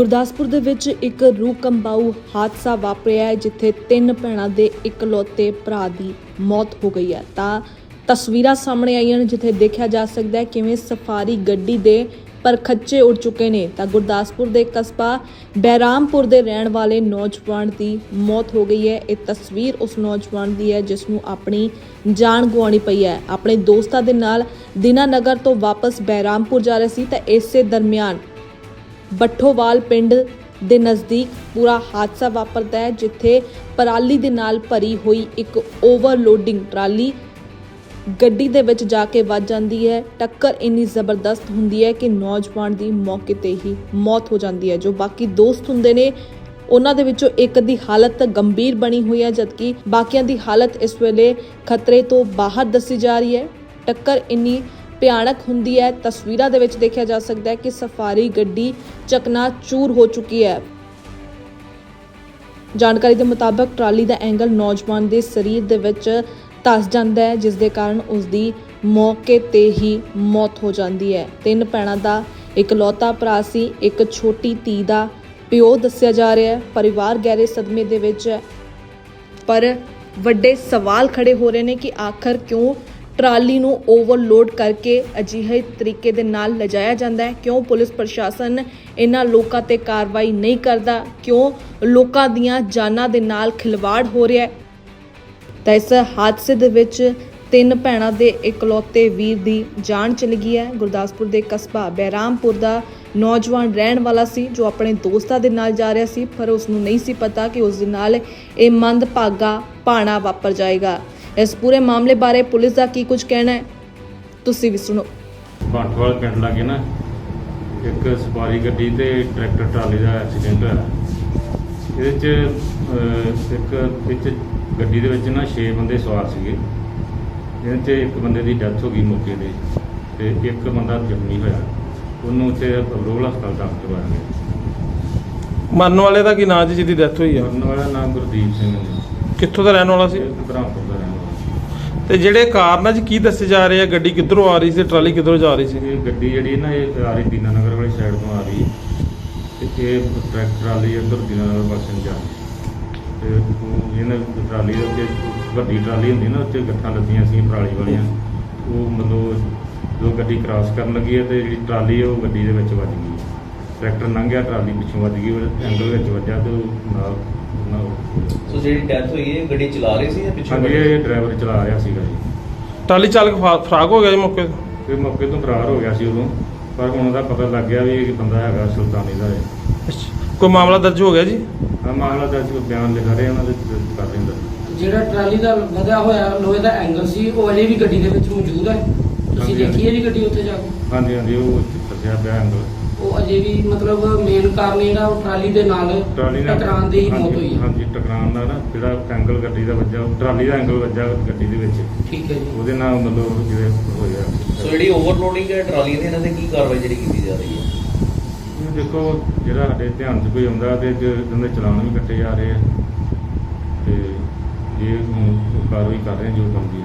ਗੁਰਦਾਸਪੁਰ ਦੇ ਵਿੱਚ ਇੱਕ ਰੂਹ ਕੰਬਾਊ ਹਾਦਸਾ ਵਾਪਰਿਆ ਹੈ, ਜਿੱਥੇ ਤਿੰਨ ਭੈਣਾਂ ਦੇ ਇਕਲੌਤੇ ਭਰਾ ਦੀ ਮੌਤ ਹੋ ਗਈ ਹੈ। ਤਾਂ ਤਸਵੀਰਾਂ ਸਾਹਮਣੇ ਆਈਆਂ ਨੇ, ਜਿੱਥੇ ਦੇਖਿਆ ਜਾ ਸਕਦਾ ਹੈ ਕਿਵੇਂ ਸਫਾਰੀ ਗੱਡੀ ਦੇ ਪਰਖੱਚੇ ਉੱਡ ਚੁੱਕੇ ਨੇ। ਤਾਂ ਗੁਰਦਾਸਪੁਰ ਦੇ ਕਸਬਾ ਬਹਿਰਾਮਪੁਰ ਦੇ ਰਹਿਣ ਵਾਲੇ ਨੌਜਵਾਨ ਦੀ ਮੌਤ ਹੋ ਗਈ ਹੈ। ਇਹ ਤਸਵੀਰ ਉਸ ਨੌਜਵਾਨ ਦੀ ਹੈ, ਜਿਸ ਨੂੰ ਆਪਣੀ ਜਾਨ ਗਵਾਉਣੀ ਪਈ ਹੈ। ਆਪਣੇ ਦੋਸਤਾਂ ਦੇ ਨਾਲ ਦੀਨਾਨਗਰ ਤੋਂ ਵਾਪਸ ਬਹਿਰਾਮਪੁਰ ਜਾ ਰਹੇ ਸੀ, ਤਾਂ ਇਸੇ ਦਰਮਿਆਨ ਬੱਠੋਵਾਲ ਪਿੰਡ ਦੇ ਨਜ਼ਦੀਕ ਪੂਰਾ ਹਾਦਸਾ ਵਾਪਰਦਾ ਹੈ, ਜਿੱਥੇ ਪਰਾਲੀ ਦੇ ਨਾਲ ਭਰੀ ਹੋਈ ਇੱਕ ਓਵਰਲੋਡਿੰਗ ਟਰਾਲੀ ਗੱਡੀ ਦੇ ਵਿੱਚ ਜਾ ਕੇ ਵੱਜ ਜਾਂਦੀ ਹੈ। ਟੱਕਰ ਇੰਨੀ ਜ਼ਬਰਦਸਤ ਹੁੰਦੀ ਹੈ ਕਿ ਨੌਜਵਾਨ ਦੀ ਮੌਕੇ ਤੇ ਹੀ ਮੌਤ ਹੋ ਜਾਂਦੀ ਹੈ, ਜੋ ਬਾਕੀ ਦੋਸਤ ਹੁੰਦੇ ਨੇ, ਉਹਨਾਂ ਦੇ ਵਿੱਚੋਂ ਇੱਕ ਦੀ ਹਾਲਤ ਗੰਭੀਰ ਬਣੀ ਹੋਈ ਹੈ, ਜਦਕਿ ਬਾਕੀਆਂ ਦੀ ਹਾਲਤ ਇਸ ਵੇਲੇ ਖਤਰੇ ਤੋਂ ਬਾਹਰ ਦੱਸੀ ਜਾ ਰਹੀ ਹੈ। ਟੱਕਰ ਇੰਨੀ ਭਿਆਨਕ ਹੁੰਦੀ ਹੈ। ਤਸਵੀਰਾਂ ਦੇ ਵਿੱਚ ਦੇਖਿਆ ਜਾ ਸਕਦਾ ਹੈ ਕਿ ਸਫਾਰੀ ਗੱਡੀ ਚਕਨਾ ਚੂਰ ਹੋ ਚੁੱਕੀ ਹੈ। ਜਾਣਕਾਰੀ ਦੇ ਮੁਤਾਬਕ ਟਰਾਲੀ ਦਾ ਐਂਗਲ ਨੌਜਵਾਨ ਦੇ ਸਰੀਰ ਦੇ ਵਿੱਚ ਧਸ ਜਾਂਦਾ ਹੈ, ਜਿਸ ਦੇ ਕਾਰਨ ਉਸ ਦੀ ਮੌਕੇ ਤੇ ਹੀ ਮੌਤ ਹੋ ਜਾਂਦੀ ਹੈ। ਤਿੰਨ ਭੈਣਾਂ ਦਾ ਇਕਲੌਤਾ ਭਰਾ ਸੀ, ਇੱਕ ਛੋਟੀ ਧੀ ਦਾ ਪਿਓ ਦੱਸਿਆ ਜਾ ਰਿਹਾ ਹੈ। ਪਰਿਵਾਰ ਗਹਿਰੇ ਸਦਮੇ ਦੇ ਵਿੱਚ ਹੈ। ਪਰ ਵੱਡੇ ਸਵਾਲ ਖੜੇ ਹੋ ਰਹੇ ਨੇ ਕਿ ਆਖਰ ਕਿਉਂ ਟਰਾਲੀ ਨੂੰ ਓਵਰਲੋਡ ਕਰਕੇ ਅਜਿਹੇ ਤਰੀਕੇ ਦੇ ਨਾਲ ਲਿਜਾਇਆ ਜਾਂਦਾ ਹੈ। ਕਿਉਂ ਪੁਲਿਸ ਪ੍ਰਸ਼ਾਸਨ ਇਹਨਾਂ ਲੋਕਾਂ ਤੇ ਕਾਰਵਾਈ ਨਹੀਂ ਕਰਦਾ? ਕਿਉਂ ਲੋਕਾਂ ਦੀਆਂ ਜਾਨਾਂ ਦੇ ਨਾਲ ਖਿਲਵਾੜ ਹੋ ਰਿਹਾ ਹੈ? ਤਾਂ ਇਸ ਹਾਦਸੇ ਦੇ ਵਿੱਚ ਤਿੰਨ ਭੈਣਾਂ ਦੇ ਇਕਲੌਤੇ ਵੀਰ ਦੀ ਜਾਨ ਚਲੀ ਗਈ ਹੈ। ਗੁਰਦਾਸਪੁਰ ਦੇ ਕਸਬਾ ਬਹਿਰਾਮਪੁਰ ਦਾ ਨੌਜਵਾਨ ਰਹਿਣ ਵਾਲਾ ਸੀ, ਜੋ ਆਪਣੇ ਦੋਸਤਾਂ ਦੇ ਨਾਲ ਜਾ ਰਿਹਾ ਸੀ, ਪਰ ਉਸ ਨੂੰ ਨਹੀਂ ਸੀ ਪਤਾ ਕਿ ਉਸ ਦੇ ਨਾਲ ਇਹ ਮੰਦਭਾਗਾ ਭਾਣਾ ਵਾਪਰ ਜਾਏਗਾ। ਇਸ ਪੂਰੇ ਮਾਮਲੇ ਬਾਰੇ ਪੁਲਿਸ ਦਾ ਕੀ ਕੁਝ ਕਹਿਣਾ ਹੈ? ਤੁਸੀਂ ਵੀ ਸੁਣੋ। ਬਾਟਵਾਲ ਪਿੰਡ ਲਾਗੇ ਨਾ ਇੱਕ ਸਵਾਰੀ ਗੱਡੀ ਤੇ ਟਰੈਕਟਰ ਟਰਾਲੀ ਦਾ ਐਕਸੀਡੈਂਟ ਹੋਇਆ। ਇਹਦੇ ਚ ਅਹ, ਇੱਕ ਵਿੱਚ ਗੱਡੀ ਦੇ ਵਿੱਚ ਨਾ 6 ਬੰਦੇ ਸਵਾਰ ਸੀਗੇ। ਜਿਹਦੇ ਚ ਇੱਕ ਬੰਦੇ ਦੀ ਡੈਥ ਹੋ ਗਈ ਮੌਕੇ ਤੇ ਤੇ ਇੱਕ ਬੰਦਾ ਜ਼ਖਮੀ ਹੋਇਆ। ਉਹਨੂੰ ਉੱਥੇ ਰੋਲ ਹਸਪਤਾਲ ਦਾਖਲ ਕਰਵਾਇਆ ਗਿਆ। ਮਰਨ ਵਾਲੇ ਦਾ ਕੀ ਨਾਂ ਜੀ ਜਿਹਦੀ ਡੈਥ ਹੋਈ ਆ? ਮਰਨ ਵਾਲਾ ਨਾਮ ਗੁਰਦੀਪ ਸਿੰਘ ਹੈ ਕਿੱਥੋਂ ਦਾ ਰਹਿਣ ਵਾਲਾ ਸੀ? ਇਹ ਬ੍ਰਹਮਪੁਰ ਦਾ। ਤੇ ਜਿਹੜੇ ਕਾਰਨ ਆ ਕੀ ਦੱਸੇ ਜਾ ਰਹੇ ਆ? ਗੱਡੀ ਕਿੱਧਰੋਂ ਆ ਰਹੀ ਸੀ? ਟਰਾਲੀ ਕਿੱਧਰੋਂ ਜਾ ਰਹੀ ਸੀ? ਇਹ ਗੱਡੀ ਜਿਹੜੀ ਨਾ, ਇਹ ਆ ਰਹੀ ਦੀਨਾਨਗਰ ਵਾਲੀ ਸਾਈਡ ਤੋਂ ਆ ਰਹੀ। ਤੇ ਇਹ ਟਰੈਕਟਰ ਵਾਲੀ ਇੱਧਰ ਦੀਨਾਨਗਰ ਪਾਸੇ ਨੂੰ ਜਾ ਰਹੀ। ਤੇ ਉਹ ਇਹਨਾਂ ਟਰਾਲੀ ਦੇ ਉੱਤੇ, ਵੱਡੀ ਟਰਾਲੀ ਹੁੰਦੀ ਨਾ, ਉੱਤੇ ਗੱਠਾਂ ਲੱਗੀਆਂ ਸੀ ਪਰਾਲੀ ਵਾਲੀਆਂ। ਉਹ ਮਤਲਬ ਜਦੋਂ ਗੱਡੀ ਕ੍ਰਾਸ ਕਰਨ ਲੱਗੀ ਹੈ ਤੇ ਜਿਹੜੀ ਟਰਾਲੀ ਹੈ, ਉਹ ਗੱਡੀ ਦੇ ਵਿੱਚ ਵੱਜ ਗਈ। ਟਰੈਕਟਰ ਲੰਘਿਆ ਟਰਾਲੀ ਪਿੱਛੋਂ ਵੱਜ ਗਈ ਉਹ ਐਂਗਲ ਵਿੱਚ ਵੱਜਾ ਤੇ ਉਹ ਨਾਲ ਨਾਲ ਸੋ ਜਿਹੜੀ ਡੈਥ ਹੋਈ ਹੈ ਗੱਡੀ ਚਲਾ ਰਹੀ ਸੀ ਜਾਂ ਪਿੱਛੋਂ ਹਾਂਜੀ ਇਹ ਡਰਾਈਵਰ ਚਲਾ ਰਿਹਾ ਸੀਗਾ ਜੀ। ਟਰਾਲੀ ਚਾਲਕ ਫਾ- ਫਰਾਕ ਹੋ ਗਿਆ ਜੀ ਮੌਕੇ ਤੇ? ਤੇ ਮੌਕੇ ਤੋਂ ਫਰਾਰ ਹੋ ਗਿਆ ਸੀ ਉਦੋਂ ਪਰ ਹੁਣ ਉਹਦਾ ਪਤਾ ਲੱਗ ਗਿਆ ਵੀ ਇਹ ਬੰਦਾ ਹੈਗਾ ਸੁਲਤਾਨੀ ਦਾ ਹੈ ਕੋਈ ਮਾਮਲਾ ਦਰਜ ਹੋ ਗਿਆ ਜੀ? ਆ ਮਾਮਲਾ ਦਰਜ ਬਿਆਨ ਲਿਖਾ ਰਹੇ ਉਹਨਾਂ ਦੇ ਕਰ ਨੇ। ਜਿਹੜਾ ਟਰਾਲੀ ਦਾ ਵਧਿਆ ਹੋਇਆ ਲੋਹੇ ਦਾ ਐਂਗਲ ਸੀ ਉਹ ਅਜੇ ਵੀ ਗੱਡੀ ਦੇ ਵਿੱਚ ਮੌਜੂਦ ਹੈ? ਤੁਸੀਂ ਹਾਂਜੀ, ਦੇਖੀ ਹੈ ਜੀ ਗੱਡੀ ਉੱਥੇ ਜਾ ਕੇ? ਹਾਂਜੀ ਹਾਂਜੀ ਉਹ ਦੱਸਿਆ ਪਿਆ ਐਂਗਲ ਉਹ ਅਜੇ ਵੀ ਮਤਲਬ ਮੇਨ ਕਾਰਨ ਜਿਹੜਾ ਉਹ ਟਰਾਲੀ ਦੇ ਨਾਲ ਟਰਾਲੀ ਨਾਲ ਟਕਰਾਉਣ ਦੀ ਹੀ ਮੌਤ ਹਾਂਜੀ, ਹੋਈ ਹੈ। ਹਾਂਜੀ ਟਕਰਾਉਣ ਦਾ ਨਾ ਜਿਹੜਾ ਐਂਗਲ ਗੱਡੀ ਦਾ ਵੱਜਾ ਉਹ ਟਰਾਲੀ ਦਾ ਐਂਗਲ ਵੱਜਾ ਗੱਡੀ ਦੇ ਵਿੱਚ। ਠੀਕ ਹੈ ਜੀ। ਉਹਦੇ ਨਾਲ ਮਤਲਬ ਜਿਵੇਂ ਹੋਇਆ। ਸੋ ਜਿਹੜੀ ਓਵਰਲੋਡਿੰਗ ਹੈ ਟਰਾਲੀ ਦੀ ਇਹਨਾਂ ਤੇ ਕੀ ਕਾਰਵਾਈ ਜਿਹੜੀ ਕੀਤੀ ਜਾ ਰਹੀ ਹੈ? ਦੇਖੋ ਜਿਹੜਾ ਸਾਡੇ ਧਿਆਨ 'ਚ ਕੋਈ ਆਉਂਦਾ ਤੇ ਉਹਦੇ ਚਲਾਨ ਵੀ ਕੱਟੇ ਜਾ ਰਹੇ ਆ ਤੇ ਇਹ ਹੁਣ ਕਾਰਵਾਈ ਕਰ ਰਹੇ ਆ ਜੋ ਕੰਮ ਦੀ